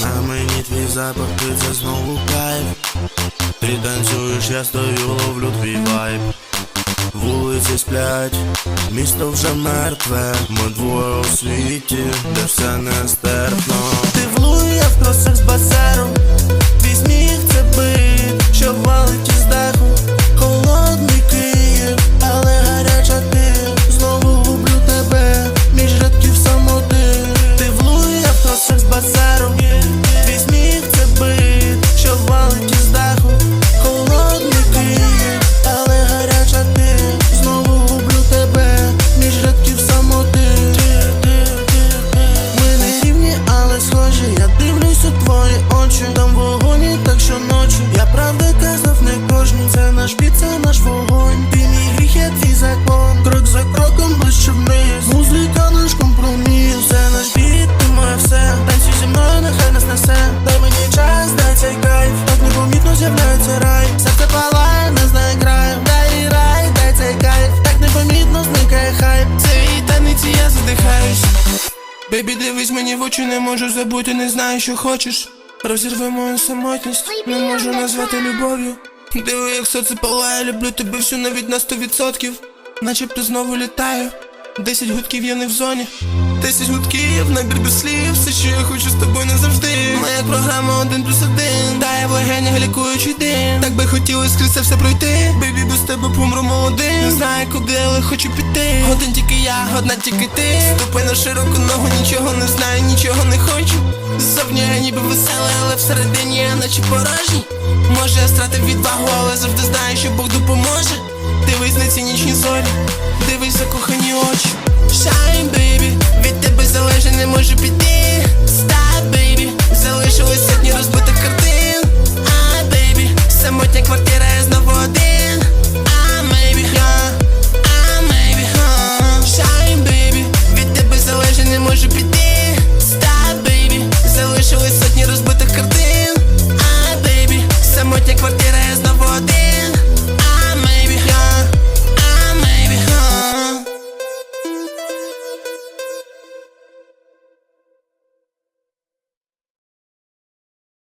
На мені твій запах, ти це знову кайф. Ти танцюєш, я стою, ловлю твій вайб. Вулиці сплять, місто вже мертве, ми двоє у світі, де все нестерпно. З'являється рай Серце палає, не знає краю Дай рай, дай цей кайф Так непомітно зникає хайп Цей таниці я задихаюсь Бейбі, дивись мені в очі, не можу забути, не знаю, що хочеш. Розірви мою самотність, не можу назвати любов'ю. Диви, як серце палає, люблю тебе всю навіть на сто відсотків. Начебто знову літаю. Десять гудків я не в зоні. Десять гудків, набір без слів, все, що я хочу з тобою назавжди. Крокуючий день, так би хотілося крізь це все пройти. Бейбі, без тебе помру молодим Не знаю куди, але хочу піти. Один тільки я, одна тільки ти. Ступи на широку ногу, нічого не знаю, нічого не хочу. Ззовні я ніби веселий, але всередині я наче порожній. Може, я стратив відвагу, але завжди знаю, що Бог допоможе. Дивись на ці нічні зорі, дивись за кохані очі. Shine, baby, від тебе залежить, не може піти. Stop, baby, залишилось сьогодні розбити cualquiera